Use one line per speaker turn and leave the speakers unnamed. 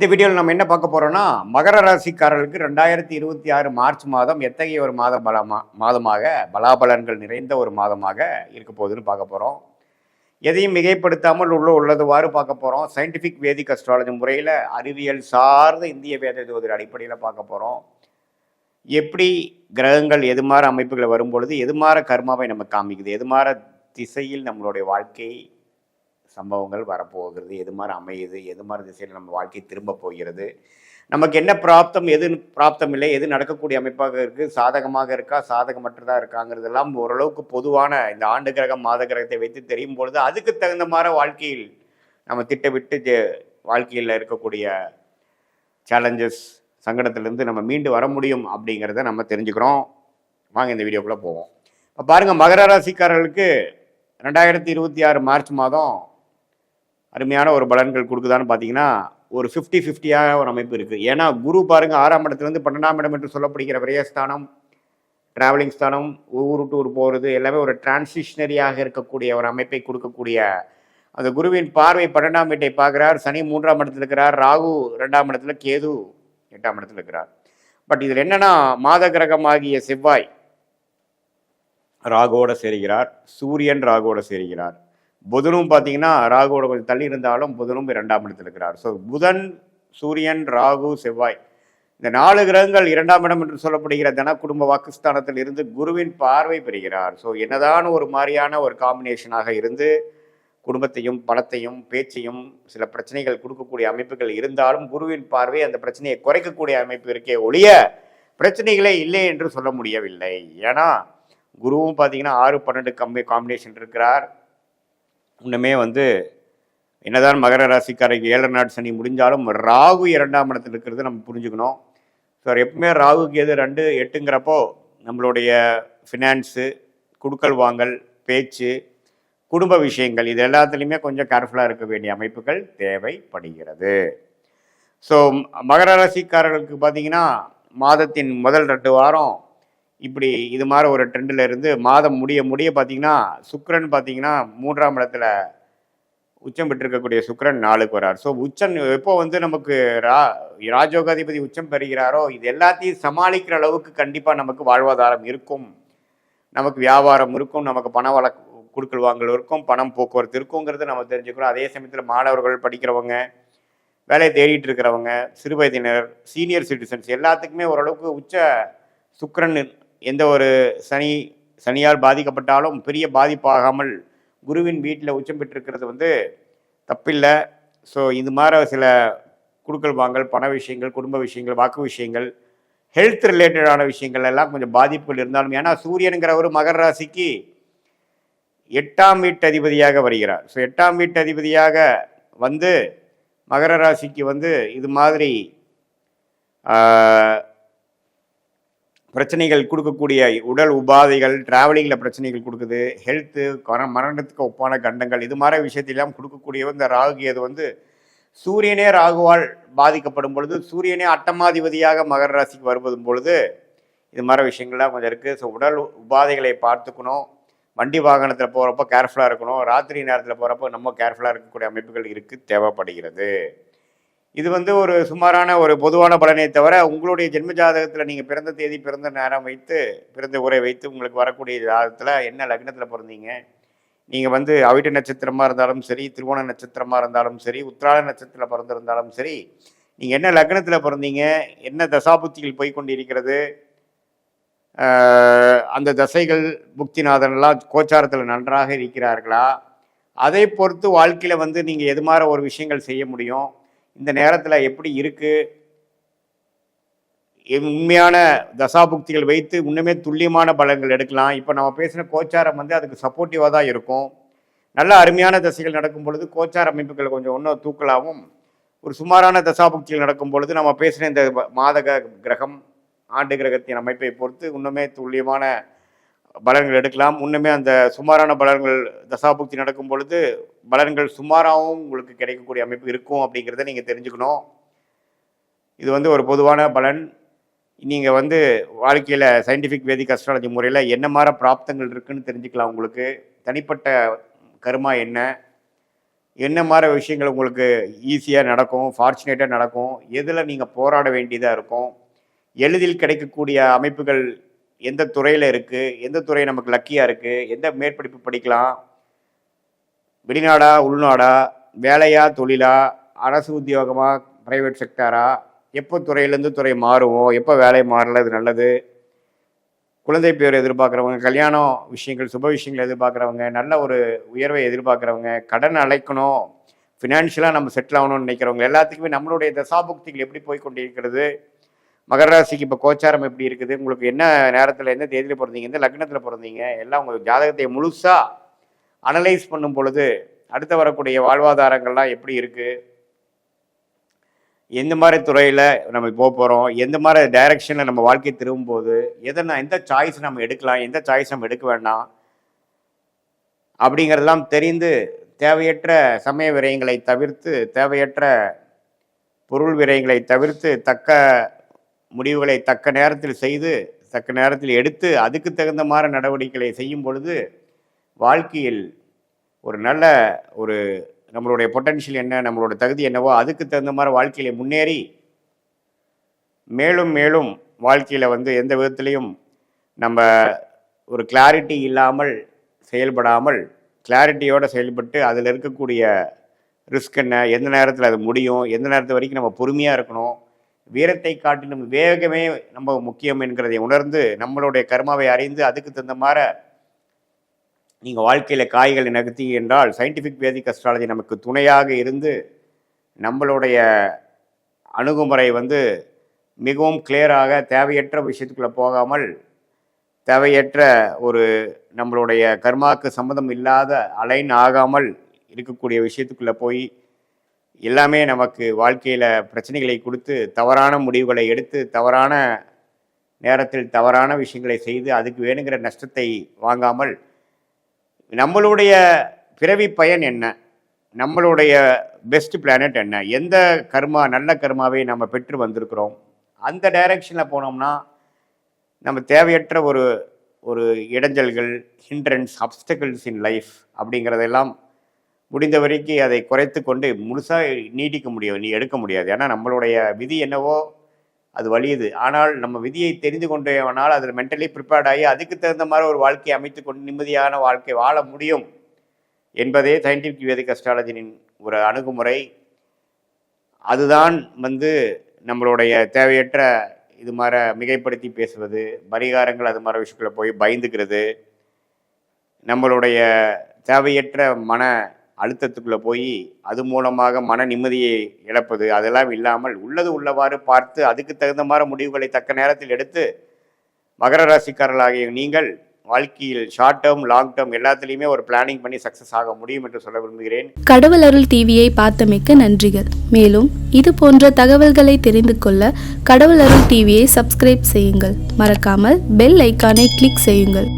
இந்த வீடியோவில் நம்ம என்ன பார்க்க போகிறோம்னா மகர ராசிக்காரர்களுக்கு ரெண்டாயிரத்தி இருபத்தி ஆறு மார்ச் மாதம் எத்தகைய ஒரு மாத பலமா மாதமாக பலாபலன்கள் நிறைந்த ஒரு மாதமாக இருக்க போகுதுன்னு பார்க்க போகிறோம் எதையும் மிகைப்படுத்தாமல் உள்ள உள்ளதுவாறு பார்க்க போகிறோம் சயின்டிஃபிக் வேதிக் அஸ்ட்ராலஜி முறையில் அறிவியல் சார்ந்த இந்திய வேத ஜோதிட அடிப்படையில் பார்க்க போகிறோம் எப்படி கிரகங்கள் எதுமாற அமைப்புகளை வரும்பொழுது எதுமாற கர்மாவை நம்ம காமிக்குது எதுமாற திசையில் நம்மளுடைய வாழ்க்கை சம்பவங்கள் வரப்போகிறது எது மாதிரி அமையுது எது மாதிரி திசையில் நம்ம வாழ்க்கை திரும்ப போகிறது நமக்கு என்ன பிராப்தம் எது பிராப்தம் இல்லை எது நடக்கக்கூடிய அமைப்பாக இருக்குது சாதகமாக இருக்கா சாதகமற்றதாக இருக்காங்கிறதெல்லாம் ஓரளவுக்கு பொதுவான இந்த ஆண்டு கிரகம் மாத கிரகத்தை வைத்து தெரியும் பொழுது அதுக்கு தகுந்த மாதிரி வாழ்க்கையில் நம்ம திட்டமிட்டு ஜெ- வாழ்க்கையில் இருக்கக்கூடிய சேலஞ்சஸ் சங்கடத்திலேருந்து நம்ம மீண்டு வர முடியும் அப்படிங்கிறத நம்ம தெரிஞ்சுக்கிறோம். வாங்க இந்த வீடியோக்குள்ளே போவோம். இப்போ பாருங்கள் மகர ராசிக்காரர்களுக்கு ரெண்டாயிரத்தி இருபத்தி ஆறு மார்ச் மாதம் அருமையான ஒரு பலன்கள் கொடுக்குதான்னு பார்த்தீங்கன்னா ஒரு ஃபிஃப்டி ஃபிஃப்டியாக ஒரு அமைப்பு இருக்குது ஏன்னா குரு பாருங்க ஆறாம் இடத்துலேருந்து பன்னெண்டாம் இடம் என்று சொல்லப்படுகிற விரயஸ்தானம் டிராவலிங் ஸ்தானம் ஊர் டூர் ஊர் போகிறது எல்லாமே ஒரு டிரான்சிஷனரியாக இருக்கக்கூடிய ஒரு அமைப்பை கொடுக்கக்கூடிய அந்த குருவின் பார்வை பன்னெண்டாம் வீட்டை பார்க்குறார் சனி மூன்றாம் இடத்துல இருக்கிறார் ராகு ரெண்டாம் இடத்துல கேது எட்டாம் இடத்துல இருக்கிறார். பட் இதில் என்னென்னா மாத கிரகமாகிய செவ்வாய் ராகுவோட சேருகிறார் சூரியன் ராகோட சேருகிறார். புதனும் பார்த்தீங்கன்னா ராகுவோட கொஞ்சம் தள்ளி இருந்தாலும் புதனும் இரண்டாம் இடத்தில் இருக்கிறார். ஸோ புதன் சூரியன் ராகு செவ்வாய் இந்த நாலு கிரகங்கள் இரண்டாம் இடம் என்று சொல்லப்படுகிற தன குடும்ப வாக்குஸ்தானத்தில் இருந்து குருவின் பார்வை பெறுகிறார். ஸோ என்னதான் ஒரு மாதிரியான ஒரு காம்பினேஷனாக இருந்து குடும்பத்தையும் பணத்தையும் பேச்சையும் சில பிரச்சனைகள் கொடுக்கக்கூடிய அமைப்புகள் இருந்தாலும் குருவின் பார்வை அந்த பிரச்சனையை குறைக்கக்கூடிய அமைப்பு இருக்கே ஒழிய பிரச்சனைகளே இல்லை என்று சொல்ல முடியவில்லை. ஏன்னா குருவும் பார்த்தீங்கன்னா ஆறு பன்னெண்டு கம்பி காம்பினேஷன் இருக்கிறார். இன்னுமே வந்து என்னதான் மகர ராசிக்காரருக்கு ஏழரை நாடு சனி முடிஞ்சாலும் ராகு இரண்டாம் இடத்துல இருக்கிறது நம்ம புரிஞ்சுக்கணும். ஸோ எப்பவுமே ராகுக்கு எது ரெண்டு எட்டுங்கிறப்போ நம்மளுடைய ஃபினான்ஸு குடுக்கல் வாங்கல் பேச்சு குடும்ப விஷயங்கள் இது எல்லாத்துலேயுமே கொஞ்சம் கேர்ஃபுல்லாக இருக்க வேண்டிய அமைப்புகள் தேவைப்படுகிறது. ஸோ மகர ராசிக்காரர்களுக்கு பார்த்தீங்கன்னா மாதத்தின் முதல் ரெண்டு வாரம் இப்படி இது மாதிரி ஒரு ட்ரெண்டில் இருந்து மாதம் முடிய முடிய பார்த்தீங்கன்னா சுக்கரன் பார்த்தீங்கன்னா மூன்றாம் இடத்துல உச்சம் பெற்றிருக்கக்கூடிய சுக்கரன் நாளுக்கு வரார். ஸோ உச்சம் எப்போ வந்து நமக்கு ரா ராஜோகாதிபதி உச்சம் பெறுகிறாரோ இது எல்லாத்தையும் சமாளிக்கிற அளவுக்கு கண்டிப்பாக நமக்கு வாழ்வாதாரம் இருக்கும். நமக்கு வியாபாரம் இருக்கும் நமக்கு பண வள கொடுக்கல் வாங்கல் இருக்கும் பணம் போக்குவரத்து இருக்குங்கிறத நம்ம தெரிஞ்சுக்கிறோம். அதே சமயத்தில் மாணவர்கள் படிக்கிறவங்க வேலையை தேடிட்டு இருக்கிறவங்க சிறு வயதினர் சீனியர் சிட்டிசன்ஸ் எல்லாத்துக்குமே ஓரளவுக்கு உச்ச சுக்கிரன் எந்த ஒரு சனி சனியால் பாதிக்கப்பட்டாலும் பெரிய பாதிப்பாகாமல் குருவின் வீட்டில் உச்சம் பெற்றிருக்கிறது வந்து தப்பில்லை. ஸோ இது மாதிரி சில குடுக்கல் வாங்கல் பண விஷயங்கள் குடும்ப விஷயங்கள் வாக்கு விஷயங்கள் ஹெல்த் ரிலேட்டடான விஷயங்கள் எல்லாம் கொஞ்சம் பாதிப்புகள் இருந்தாலும் ஏன்னா சூரியனுங்கிற ஒரு மகர ராசிக்கு எட்டாம் வீட்டு அதிபதியாக வருகிறார். ஸோ எட்டாம் வீட்டு அதிபதியாக வந்து மகர ராசிக்கு வந்து இது மாதிரி பிரச்சனைகள் கொடுக்கக்கூடிய உடல் உபாதைகள் டிராவலிங்கில் பிரச்சனைகள் கொடுக்குது. ஹெல்த்து மரணத்துக்கு ஒப்பான கண்டங்கள். இது மாதிரி விஷயத்திலாம் கொடுக்கக்கூடிய இந்த ராகு அது வந்து சூரியனே ராகுவால் பாதிக்கப்படும் பொழுது சூரியனே அட்டமாதிபதியாக மகர ராசிக்கு வருவதும் பொழுது இது மாதிரி விஷயங்கள்லாம் கொஞ்சம் இருக்குது ஸோ உடல் உபாதைகளை பார்த்துக்கணும். வண்டி வாகனத்தில் போகிறப்போ கேர்ஃபுல்லாக இருக்கணும். ராத்திரி நேரத்தில் போகிறப்போ நம்ம கேர்ஃபுல்லாக இருக்கக்கூடிய அமைப்புகள் இருக்குது தேவைப்படுகிறது. இது வந்து ஒரு சுமாரான ஒரு பொதுவான பலனை தவிர உங்களுடைய ஜென்ம ஜாதகத்தில் நீங்கள் பிறந்த தேதி பிறந்த நேரம் வைத்து பிறந்த உரை வைத்து உங்களுக்கு வரக்கூடிய ஜாதகத்தில் என்ன லக்னத்தில் பிறந்தீங்க? நீங்கள் வந்து அவிட்ட நட்சத்திரமாக இருந்தாலும் சரி திருவோண நட்சத்திரமாக இருந்தாலும் சரி உத்திராட நட்சத்திரத்தில் பிறந்திருந்தாலும் சரி நீங்கள் என்ன லக்னத்தில் பிறந்தீங்க? என்ன தசாபுத்திகள் போய்கொண்டு இருக்கிறது அந்த தசைகள் புக்திநாதன்லாம் கோச்சாரத்தில் நன்றாக இருக்கிறார்களா? அதை பொறுத்து வாழ்க்கையில் வந்து நீங்கள் எது மாதிரி ஒரு விஷயங்கள் செய்ய முடியும்? இந்த நேரத்தில் எப்படி இருக்குது உண்மையான தசாபுக்திகள் வைத்து இன்னுமே துல்லியமான பலன்கள் எடுக்கலாம். இப்போ நம்ம பேசின கோச்சாரம் வந்து அதுக்கு சப்போர்ட்டிவாக தான் இருக்கும். நல்ல அருமையான தசைகள் நடக்கும் பொழுது கோச்சார அமைப்புகள் கொஞ்சம் இன்னும் தூக்கலாகவும் ஒரு சுமாரான தசாபுக்திகள் நடக்கும் பொழுது நம்ம பேசின இந்த மாதக கிரகம் ஆண்டு கிரகத்தின் அமைப்பை பொறுத்து இன்னுமே துல்லியமான பலன்கள் எடுக்கலாம். இன்னுமே அந்த சுமாரான பலன்கள் தசாபுக்தி நடக்கும் பொழுது பலன்கள் சுமாராகவும் உங்களுக்கு கிடைக்கக்கூடிய அமைப்பு இருக்கும் அப்படிங்கிறத நீங்கள் தெரிஞ்சுக்கணும். இது வந்து ஒரு பொதுவான பலன். நீங்கள் வந்து வாழ்க்கையில் சயின்டிஃபிக் வேதிக் அஸ்ட்ராலஜி முறையில் என்ன மாதிரி பிராப்தங்கள் இருக்குன்னு தெரிஞ்சுக்கலாம் உங்களுக்கு. தனிப்பட்ட கருமா என்ன? என்ன மாதிரி விஷயங்கள் உங்களுக்கு ஈஸியாக நடக்கும் ஃபார்ச்சுனேட்டாக நடக்கும்? எதில் நீங்கள் போராட வேண்டியதாக இருக்கும்? எளிதில் கிடைக்கக்கூடிய அமைப்புகள் எந்த துறையில் இருக்குது எந்த துறை நமக்கு லக்கியாக இருக்குது எந்த மேற்படிப்பு படிக்கலாம்? வெளிநாடா உள்நாடா வேலையா தொழிலா அரசு உத்தியோகமா பிரைவேட் செக்டாரா எப்போ துறையிலேருந்து துறை மாறுவோம் எப்போ வேலை மாறலது நல்லது. குழந்தை பேர் எதிர்பார்க்குறவங்க கல்யாணம் விஷயங்கள் சுப விஷயங்கள் எதிர்பார்க்குறவங்க நல்ல ஒரு உயர்வை எதிர்பார்க்குறவங்க கடன் அழைக்கணும் ஃபினான்ஷியலாக நம்ம செட்டில் ஆகணும்னு நினைக்கிறவங்க எல்லாத்துக்குமே நம்மளுடைய தசாபுக்திகள் எப்படி போய் கொண்டிருக்கிறது? மகர ராசிக்கு இப்போ கோச்சாரம் எப்படி இருக்குது? உங்களுக்கு என்ன நேரத்தில் எந்த தேதியில் பிறந்தீங்க? எந்த லக்னத்தில் பிறந்தீங்க? எல்லாம் உங்களுக்கு ஜாதகத்தை முழுசாக அனலைஸ் பண்ணும் பொழுது அடுத்து வரக்கூடிய வாழ்வாதாரங்கள்லாம் எப்படி இருக்குது எந்த மாதிரி துறையில் நம்ம போக போகிறோம் எந்த மாதிரி டைரக்ஷனில் நம்ம வாழ்க்கை திரும்பும்போது எதை நான் எந்த சாய்ஸ் நம்ம எடுக்கலாம்? எந்த சாய்ஸ் நம்ம எடுக்க வேண்டாம்? அப்படிங்கிறதெல்லாம் தெரிந்து தேவையற்ற சமய விரயங்களை தவிர்த்து தேவையற்ற பொருள் விரயங்களை தவிர்த்து தக்க முடிவுகளை தக்க நேரத்தில் செய்து தக்க நேரத்தில் எடுத்து அதுக்கு தகுந்த மாதிரி நடவடிக்கைகளை செய்யும் பொழுது வாழ்க்கையில் ஒரு நல்ல ஒரு நம்மளுடைய பொட்டன்ஷியல் என்ன நம்மளோட தகுதி என்னவோ அதுக்கு தகுந்த மாதிரி வாழ்க்கையில முன்னேறி மேலும் மேலும் வாழ்க்கையில் வந்து எந்த விதத்துலேயும் நம்ம ஒரு கிளாரிட்டி இல்லாமல் செயல்படாமல் கிளாரிட்டியோடு செயல்பட்டு அதில் இருக்கக்கூடிய ரிஸ்க் என்ன எந்த நேரத்தில் அது முடியும் எந்த நேரத்து வரைக்கும் நம்ம பொறுமையாக இருக்கணும் வீரத்தை காட்டிலும் வேகமே நம்ம முக்கியம் என்கிறதை உணர்ந்து நம்மளுடைய கர்மாவை அறிந்து அதுக்கு தகுந்த மாதிரி நீங்கள் வாழ்க்கையில் காய்களை நகர்த்தி என்றால் சயின்டிஃபிக் வேதிக் அஸ்ட்ராலஜி நமக்கு துணையாக இருந்து நம்மளுடைய அணுகுமுறை வந்து மிகவும் கிளியராக தேவையற்ற விஷயத்துக்குள்ளே போகாமல் தேவையற்ற ஒரு நம்மளுடைய கர்மாக்கு சம்மந்தம் இல்லாத அலைன் ஆகாமல் இருக்கக்கூடிய விஷயத்துக்குள்ளே போய் எல்லாமே நமக்கு வாழ்க்கையில் பிரச்சனைகளை கொடுத்து தவறான முடிவுகளை எடுத்து தவறான நேரத்தில் தவறான விஷயங்களை செய்து அதுக்கு வேணுங்கிற நஷ்டத்தை வாங்காமல் நம்மளுடைய பிறவி பயன் என்ன? நம்மளுடைய பெஸ்ட் பிளானட் என்ன? எந்த கர்மா நல்ல கர்மாவை நம்ம பெற்று வந்திருக்கிறோம்? அந்த டைரக்ஷனில் போனோம்னா நம்ம தேவையற்ற ஒரு ஒரு இடைஞ்சல்கள் ஹிண்ட்ரன்ஸ் அப்டக்கிள்ஸ் இன் லைஃப் அப்படிங்கிறதெல்லாம் முடிந்த வரைக்கும் அதை குறைத்து கொண்டு முழுசாக நீட்டிக்க முடியும். நீ எடுக்க முடியாது. ஏன்னா நம்மளுடைய விதி என்னவோ அது வலியுது. ஆனால் நம்ம விதியை தெரிந்து கொண்டேவனால் அதில் மென்டலி ப்ரிப்பேர்ட் ஆகி அதுக்கு தகுந்த மாதிரி ஒரு வாழ்க்கையை அமைத்து கொண்டு நிம்மதியான வாழ்க்கை வாழ முடியும் என்பதே சயின்டிஃபிக் வேதிக் அஸ்ட்ராலஜினின் ஒரு அணுகுமுறை. அதுதான் வந்து நம்மளுடைய தேவையற்ற இது மாதிரி மிகைப்படுத்தி பேசுவது பரிகாரங்கள் அது மாதிரி விஷயத்தில் போய் பயந்துக்கிறது நம்மளுடைய தேவையற்ற மன அழுத்தத்துக்குள்ளே போய் அது மூலமாக மன நிம்மதியை இழப்பது அதெல்லாம் இல்லாமல் உள்ளது உள்ளவாறு பார்த்து அதுக்கு தகுந்த மாதிரி முடிவுகளை தக்க நேரத்தில் எடுத்து மகர ராசிக்காரர்களாகிய நீங்கள் வாழ்க்கையில் ஷார்ட் டேர்ம் லாங் டேர்ம் எல்லாத்துலேயுமே ஒரு பிளானிங் பண்ணி சக்ஸஸ் ஆக முடியும் என்று சொல்ல விரும்புகிறேன்.
கடவுள் அருள் டிவியை பார்த்தமைக்க நன்றிகள். மேலும் இது போன்ற தகவல்களை தெரிந்து கொள்ள கடவுள் அருள் டிவியை சப்ஸ்கிரைப் செய்யுங்கள். மறக்காமல் பெல் ஐக்கானை கிளிக் செய்யுங்கள்.